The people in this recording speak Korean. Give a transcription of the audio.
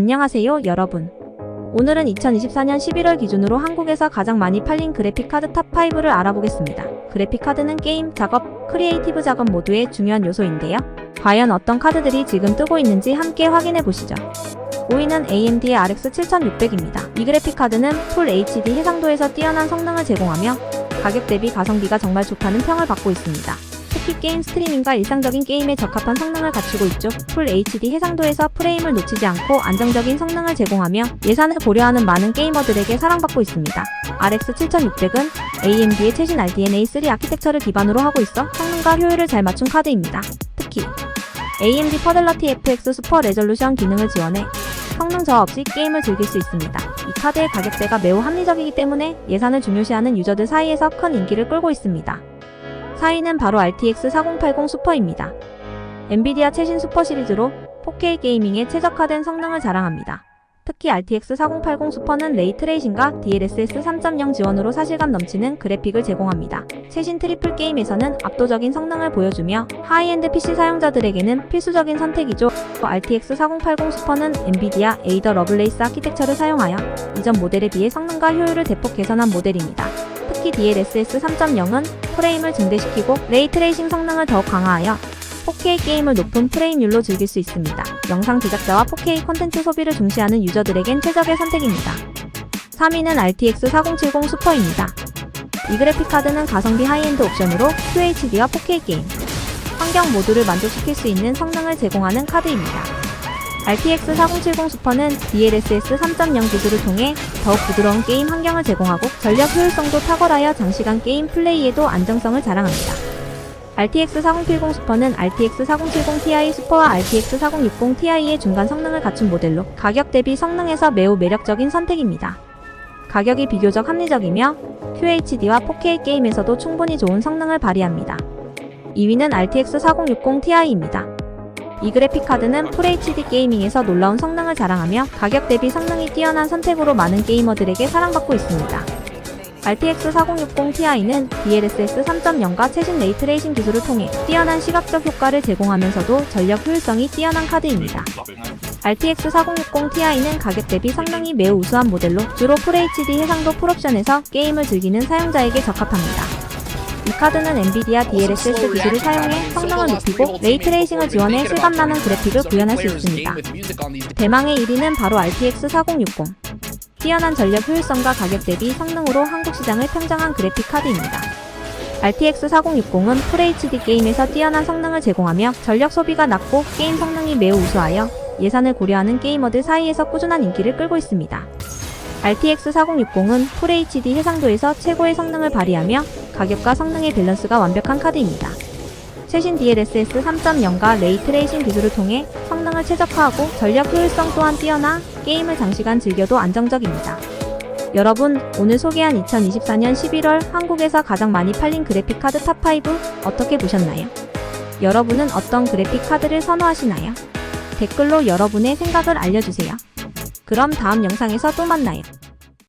안녕하세요, 여러분. 오늘은 2024년 11월 기준으로 한국에서 가장 많이 팔린 그래픽카드 탑5를 알아보겠습니다. 그래픽카드는 게임, 작업, 크리에이티브 작업 모두의 중요한 요소인데요. 과연 어떤 카드들이 지금 뜨고 있는지 함께 확인해 보시죠. 5위는 AMD의 RX 7600입니다. 이 그래픽카드는 풀 HD 해상도에서 뛰어난 성능을 제공하며 가격 대비 가성비가 정말 좋다는 평을 받고 있습니다. 특히 게임 스트리밍과 일상적인 게임에 적합한 성능을 갖추고 있죠. 풀 HD 해상도에서 프레임을 놓치지 않고 안정적인 성능을 제공하며 예산을 고려하는 많은 게이머들에게 사랑받고 있습니다. RX 7600은 AMD의 최신 RDNA3 아키텍처를 기반으로 하고 있어 성능과 효율을 잘 맞춘 카드입니다. 특히 AMD 퍼들러티 FX 슈퍼 레졸루션 기능을 지원해 성능 저하 없이 게임을 즐길 수 있습니다. 이 카드의 가격대가 매우 합리적이기 때문에 예산을 중요시하는 유저들 사이에서 큰 인기를 끌고 있습니다. 4위는 바로 RTX 4080 슈퍼입니다. 엔비디아 최신 슈퍼 시리즈로 4K 게이밍에 최적화된 성능을 자랑합니다. 특히 RTX 4080 슈퍼는 레이 트레이싱과 DLSS 3.0 지원으로 사실감 넘치는 그래픽을 제공합니다. 최신 트리플 게임에서는 압도적인 성능을 보여주며 하이엔드 PC 사용자들에게는 필수적인 선택이죠. RTX 4080 슈퍼는 엔비디아 에이더 러블레이스 아키텍처를 사용하여 이전 모델에 비해 성능과 효율을 대폭 개선한 모델입니다. 특히 DLSS 3.0은 프레임을 증대시키고 레이 트레이싱 성능을 더욱 강화하여 4K 게임을 높은 프레임률로 즐길 수 있습니다. 영상 제작자와 4K 콘텐츠 소비를 중시하는 유저들에겐 최적의 선택입니다. 3위는 RTX 4070 슈퍼입니다. 이 그래픽 카드는 가성비 하이엔드 옵션으로 QHD와 4K 게임, 환경 모두를 만족시킬 수 있는 성능을 제공하는 카드입니다. RTX 4070 슈퍼는 DLSS 3.0 기술을 통해 더욱 부드러운 게임 환경을 제공하고 전력 효율성도 탁월하여 장시간 게임 플레이에도 안정성을 자랑합니다. RTX 4070 슈퍼는 RTX 4070 Ti 슈퍼와 RTX 4060 Ti의 중간 성능을 갖춘 모델로 가격 대비 성능에서 매우 매력적인 선택입니다. 가격이 비교적 합리적이며 QHD와 4K 게임에서도 충분히 좋은 성능을 발휘합니다. 2위는 RTX 4060 Ti입니다. 이 그래픽 카드는 FHD 게이밍에서 놀라운 성능을 자랑하며 가격 대비 성능이 뛰어난 선택으로 많은 게이머들에게 사랑받고 있습니다. RTX 4060 Ti는 DLSS 3.0과 최신 레이트레이싱 기술을 통해 뛰어난 시각적 효과를 제공하면서도 전력 효율성이 뛰어난 카드입니다. RTX 4060 Ti는 가격 대비 성능이 매우 우수한 모델로 주로 FHD 해상도 풀옵션에서 게임을 즐기는 사용자에게 적합합니다. 이 카드는 엔비디아 DLSS 기술을 사용해 성능을 높이고 레이트레이싱을 지원해 실감나는 그래픽을 구현할 수 있습니다. 대망의 1위는 바로 RTX 4060. 뛰어난 전력 효율성과 가격 대비 성능으로 한국 시장을 평정한 그래픽 카드입니다. RTX 4060은 FHD 게임에서 뛰어난 성능을 제공하며 전력 소비가 낮고 게임 성능이 매우 우수하여 예산을 고려하는 게이머들 사이에서 꾸준한 인기를 끌고 있습니다. RTX 4060은 FHD 해상도에서 최고의 성능을 발휘하며 가격과 성능의 밸런스가 완벽한 카드입니다. 최신 DLSS 3.0과 레이 트레이싱 기술을 통해 성능을 최적화하고 전력 효율성 또한 뛰어나 게임을 장시간 즐겨도 안정적입니다. 여러분, 오늘 소개한 2024년 11월 한국에서 가장 많이 팔린 그래픽 카드 탑5 어떻게 보셨나요? 여러분은 어떤 그래픽 카드를 선호하시나요? 댓글로 여러분의 생각을 알려주세요. 그럼 다음 영상에서 또 만나요.